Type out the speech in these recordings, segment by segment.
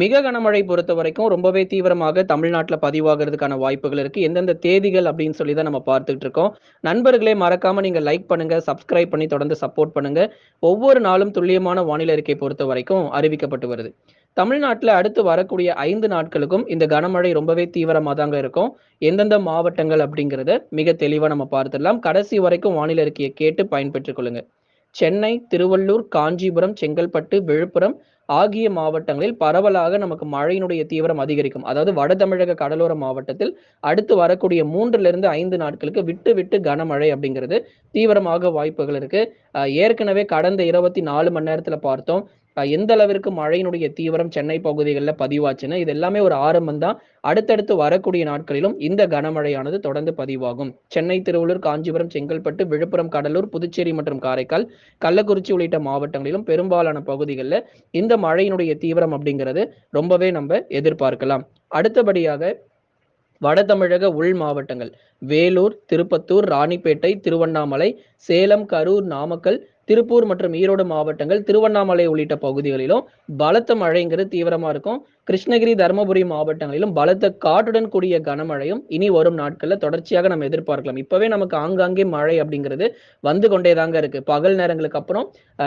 மிக கனமழை பொறுத்த வரைக்கும் ரொம்பவே தீவிரமாக தமிழ்நாட்டில் பதிவாகிறதுக்கான வாய்ப்புகள் இருக்கு. எந்தெந்த தேதிகள் அப்படின்னு சொல்லி தான் நம்ம பார்த்துட்டு இருக்கோம். நண்பர்களே மறக்காம நீங்க லைக் பண்ணுங்க, சப்ஸ்கிரைப் பண்ணி தொடர்ந்து சப்போர்ட் பண்ணுங்க. ஒவ்வொரு நாளும் துல்லியமான வானிலை அறிக்கை பொறுத்த வரைக்கும் அறிவிக்கப்பட்டு வருது. தமிழ்நாட்டில் அடுத்து வரக்கூடிய ஐந்து நாட்களுக்கும் இந்த கனமழை ரொம்பவே தீவிரமாக தாங்க இருக்கும். எந்தெந்த மாவட்டங்கள் அப்படிங்கிறத மிக தெளிவாக நம்ம பார்த்துடலாம். கடைசி வரைக்கும் வானிலை அறிக்கையை கேட்டு பயன்பெற்றுக் கொள்ளுங்க. சென்னை, திருவள்ளூர், காஞ்சிபுரம், செங்கல்பட்டு, விழுப்புரம் ஆகிய மாவட்டங்களில் பரவலாக நமக்கு மழையினுடைய தீவிரம் அதிகரிக்கும். அதாவது வட தமிழக கடலோர மாவட்டத்தில் அடுத்து வரக்கூடிய 3லிருந்து 5 நாட்களுக்கு விட்டு விட்டு கனமழை அப்படிங்கிறது தீவிரமாக வாய்ப்புகள் இருக்கு. ஏற்கனவே கடந்த 24 மணி நேரத்துல பார்த்தோம். எந்த அளவிற்கு மழையினுடைய தீவிரம் சென்னை பகுதிகளில் பதிவாச்சுன்னா இது எல்லாமே ஒரு ஆரம்பம் தான். அடுத்தடுத்து வரக்கூடிய நாட்களிலும் இந்த கனமழையானது தொடர்ந்து பதிவாகும். சென்னை, திருவள்ளூர், காஞ்சிபுரம், செங்கல்பட்டு, விழுப்புரம், கடலூர், புதுச்சேரி மற்றும் காரைக்கால், கள்ளக்குறிச்சி உள்ளிட்ட மாவட்டங்களிலும் பெரும்பாலான பகுதிகளில் இந்த மழையினுடைய தீவிரம் அப்படிங்கிறது ரொம்பவே நம்ம எதிர்பார்க்கலாம். அடுத்தபடியாக வட தமிழக உள் மாவட்டங்கள் வேலூர், திருப்பத்தூர், ராணிப்பேட்டை, திருவண்ணாமலை, சேலம், கரூர், நாமக்கல், திருப்பூர் மற்றும் ஈரோடு மாவட்டங்கள், திருவண்ணாமலை உள்ளிட்ட பகுதிகளிலும் பலத்த மழைங்கிறது தீவிரமா இருக்கும். கிருஷ்ணகிரி, தர்மபுரி மாவட்டங்களிலும் பலத்த காட்டுடன் கூடிய கனமழையும் இனி வரும் நாட்கள்ல தொடர்ச்சியாக நம்ம எதிர்பார்க்கலாம். இப்பவே நமக்கு ஆங்காங்கே மழை அப்படிங்கிறது வந்து கொண்டே தாங்க இருக்கு. பகல் நேரங்களுக்கு அப்புறம்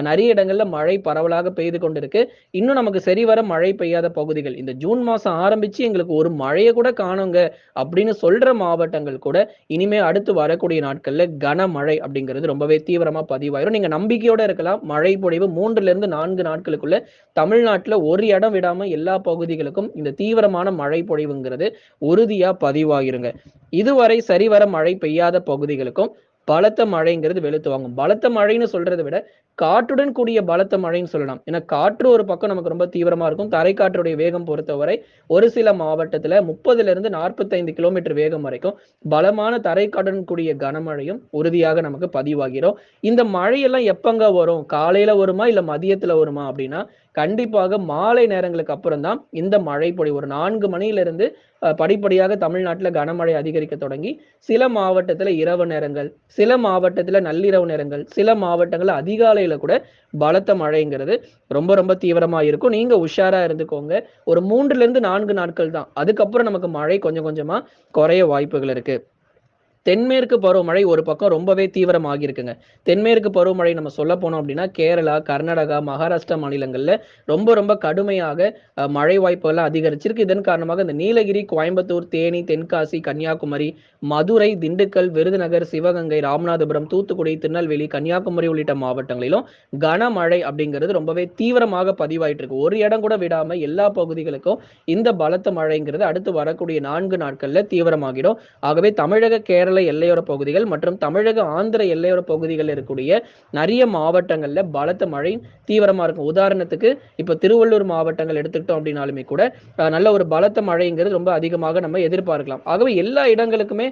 நிறைய இடங்கள்ல மழை பரவலாக பெய்து கொண்டிருக்கு. இன்னும் நமக்கு சரிவர மழை பெய்யாத பகுதிகள் இந்த ஜூன் மாசம் ஆரம்பிச்சு எங்களுக்கு ஒரு மழையை கூட காணோங்க அப்படின்னு சொல்ற மாவட்டங்கள் கூட இனிமே அடுத்து வரக்கூடிய நாட்கள்ல கனமழை அப்படிங்கிறது ரொம்பவே தீவிரமா பதிவாயிரும். நீங்க நம்பிக்கையோட இருக்கலாம். மழை பொழிவு 3லிருந்து 4 நாட்களுக்குள்ள தமிழ்நாட்டுல ஒரு இடம் விடாம எல்லா பகுதிகளுக்கும் இந்த தீவிரமான மழை பொழிவுங்கிறது உறுதியா பதிவாகிருங்க. இதுவரை சரிவர மழை பெய்யாத பகுதிகளுக்கும் பலத்த மழைங்கிறது வெளுத்து வாங்கும். பலத்த மழைன்னு சொல்றதை விட காற்றுடன் கூடிய பலத்த மழைன்னு சொல்லலாம். ஏன்னா காற்று ஒரு பக்கம் நமக்கு ரொம்ப தீவிரமா இருக்கும். தரை காற்றுடைய வேகம் பொறுத்தவரை ஒரு சில மாவட்டத்துல 30லிருந்து 45 கிலோமீட்டர் வேகம் வரைக்கும் பலமான தரை காற்றுடன் கூடிய கனமழையும் உறுதியாக நமக்கு பதிவாகிரும். இந்த மழையெல்லாம் எப்பங்க வரும்? காலையில வருமா? இல்ல மதியத்துல வருமா? அப்படின்னா கண்டிப்பாக மாலை நேரங்களுக்கு அப்புறம் தான் இந்த மழை பொழிவு ஒரு நான்கு மணியிலிருந்து படிப்படியாக தமிழ்நாட்டுல கனமழை அதிகரிக்க தொடங்கி சில மாவட்டத்துல இரவு நேரங்கள், சில மாவட்டத்துல நள்ளிரவு நேரங்கள், சில மாவட்டங்கள்ல அதிகாலையில கூட பலத்த மழைங்கிறது ரொம்ப ரொம்ப தீவிரமா இருக்கும். நீங்க உஷாரா இருந்துக்கோங்க. ஒரு 3லிருந்து 4 நாட்கள் தான். அதுக்கப்புறம் நமக்கு மழை கொஞ்சம் கொஞ்சமா குறைய வாய்ப்புகள் இருக்கு. தென்மேற்கு பருவமழை ஒரு பக்கம் ரொம்பவே தீவிரமாகி இருக்குங்க. தென்மேற்கு பருவமழை நம்ம சொல்ல போனோம் அப்படின்னா கேரளா, கர்நாடகா, மகாராஷ்டிரா மாநிலங்கள்ல ரொம்ப ரொம்ப கடுமையாக மழை வாய்ப்புகள்லாம் அதிகரிச்சிருக்கு. இதன் காரணமாக இந்த நீலகிரி, கோயம்புத்தூர், தேனி, தென்காசி, கன்னியாகுமரி, மதுரை, திண்டுக்கல், விருதுநகர், சிவகங்கை, ராமநாதபுரம், தூத்துக்குடி, திருநெல்வேலி, கன்னியாகுமரி உள்ளிட்ட மாவட்டங்களிலும் கனமழை அப்படிங்கிறது ரொம்பவே தீவிரமாக பதிவாயிட்டு இருக்கு. ஒரு இடம் கூட விடாம எல்லா பகுதிகளுக்கும் இந்த பலத்த மழைங்கிறது அடுத்து வரக்கூடிய நான்கு நாட்கள்ல தீவிரமாகிடும். ஆகவே தமிழக, கேரள கேரள எல்லையோர பகுதிகள் மற்றும் தமிழக, ஆந்திர எல்லையோர பகுதிகளில் இருக்கக்கூடிய நிறைய மாவட்டங்கள்ல பலத்த மழை தீவிரமா இருக்கும். உதாரணத்துக்கு இப்ப திருவள்ளூர் மாவட்டங்கள் எடுத்துக்கிட்டோம் அப்படின்னாலுமே கூட நல்ல ஒரு பலத்த மழைங்கிறது ரொம்ப அதிகமாக நம்ம எதிர்பார்க்கலாம். ஆகவே எல்லா இடங்களுக்குமே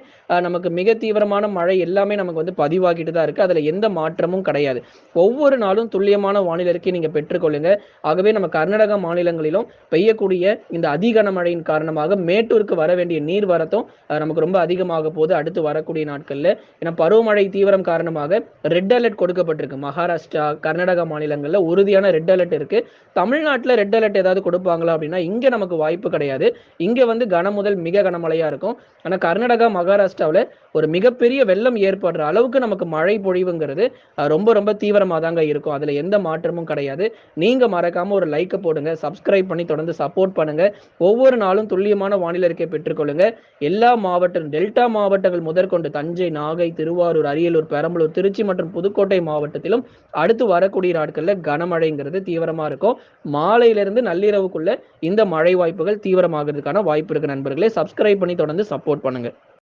நமக்கு மிக தீவிரமான மழை எல்லாமே நமக்கு வந்து பதிவாகிட்டு தான் இருக்கு. அதுல எந்த மாற்றமும் கிடையாது. ஒவ்வொரு நாளும் துல்லியமான வானிலை அறிக்கையை நீங்க பெற்றுக்கொள்ளுங்க. ஆகவே நம்ம கர்நாடக மாநிலங்களிலும் பெய்யக்கூடிய இந்த அதி மழையின் காரணமாக மேட்டூருக்கு வர வேண்டிய நீர் வரத்தும் நமக்கு ரொம்ப அதிகமாக போது அடுத்து வர வரக்கூடிய நாட்களில் ஏன்னா பருவமழை தீவிரம் காரணமாக ரெட் அலர்ட் கொடுக்கப்பட்டிருக்கு. மகாராஷ்டிரா, கர்நாடகா மாநிலங்களில் உறுதியான ரெட் அலர்ட் இருக்கு. தமிழ்நாட்டில் ரெட் அலர்ட் ஏதாவது கொடுப்பாங்களா அப்படின்னா இங்கே நமக்கு வாய்ப்பு கிடையாது. இங்கே வந்து கன முதல் மிக கனமழையாக இருக்கும். ஆனால் கர்நாடகா, மகாராஷ்டிராவில் ஒரு மிகப்பெரிய வெள்ளம் ஏற்படுற அளவுக்கு நமக்கு மழை பொழிவுங்கிறது ரொம்ப ரொம்ப தீவிரமாக தாங்க இருக்கும். அதில் எந்த மாற்றமும் கிடையாது. நீங்கள் மறக்காம ஒரு லைக்கை போடுங்க. சப்ஸ்கிரைப் பண்ணி தொடர்ந்து சப்போர்ட் பண்ணுங்க. ஒவ்வொரு நாளும் துல்லியமான வானிலை அறிக்கை பெற்றுக்கொள்ளுங்க. எல்லா மாவட்டம் டெல்டா மாவட்டங்கள் முதல் முதற்கொண்டு தஞ்சை, நாகை, திருவாரூர், அரியலூர், பெரம்பலூர், திருச்சி மற்றும் புதுக்கோட்டை மாவட்டத்திலும் அடுத்து வரக்கூடிய நாட்கள்ல கனமழைங்கிறது தீவிரமா இருக்கும். மாலையிலிருந்து நள்ளிரவுக்குள்ள இந்த மழை வாய்ப்புகள் தீவிரமாகிறதுக்கான வாய்ப்பு இருக்கு நண்பர்களே. சப்ஸ்கிரைப் பண்ணி தொடர்ந்து சப்போர்ட் பண்ணுங்க.